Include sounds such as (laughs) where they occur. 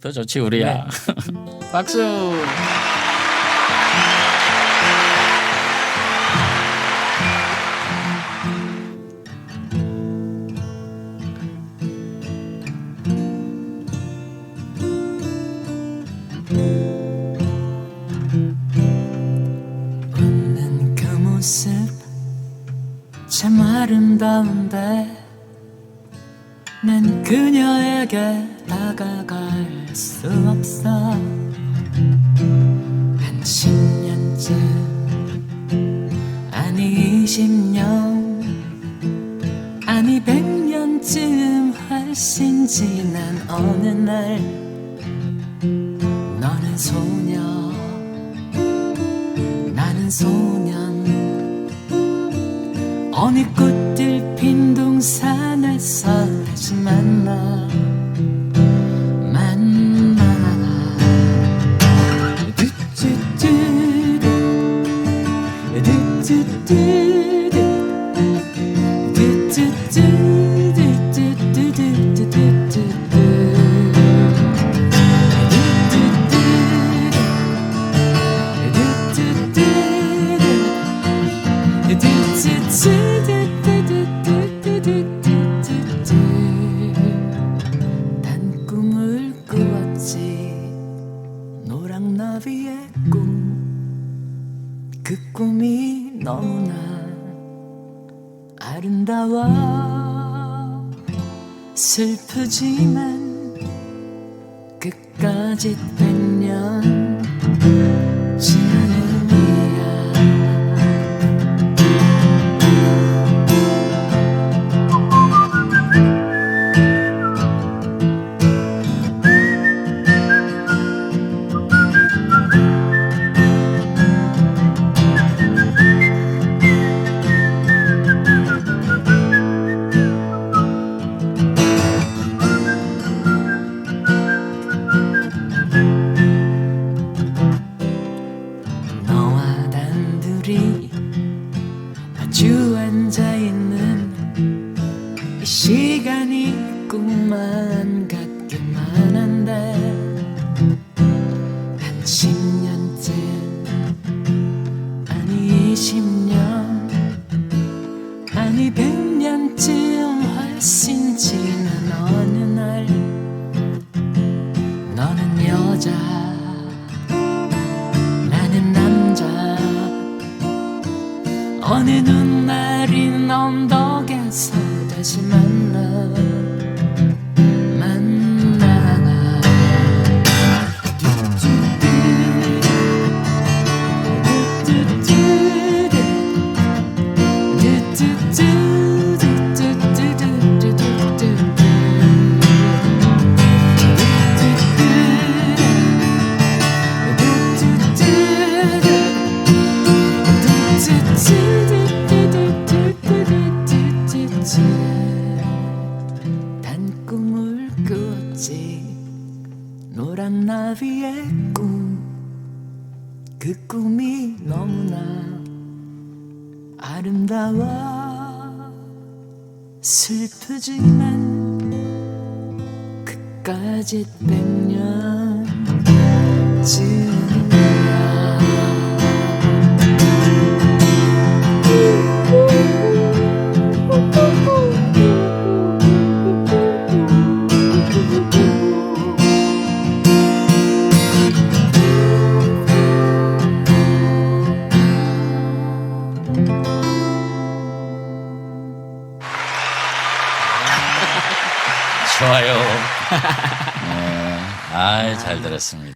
더 좋지 우리야. (laughs) 박수. 웃는 그 모습 참 아름다운데 난 그녀에게 다가갈 수 없어. 한 10년쯤 아니 20년 아니 100년쯤 훨씬 지난 어느 날 너는 소녀 나는 소년. 어느 꽃들 핀 동산에서 꿈 그 꿈이 너무나 아름다워. 슬프지만 끝까지 백 시간이 꿈만 같기만 한데 한 10년쯤 아니 20년 아니 100년쯤 훨씬 지난 어느 날 너는 여자 나는 남자. 어느 눈날인 언덕에서 다시 만나 노란 나비의 꿈 그 꿈이 너무나 아름다워. 슬프지만 그까짓 백년 쯤 좋아요. (laughs) 네. 아, 잘 들었습니다.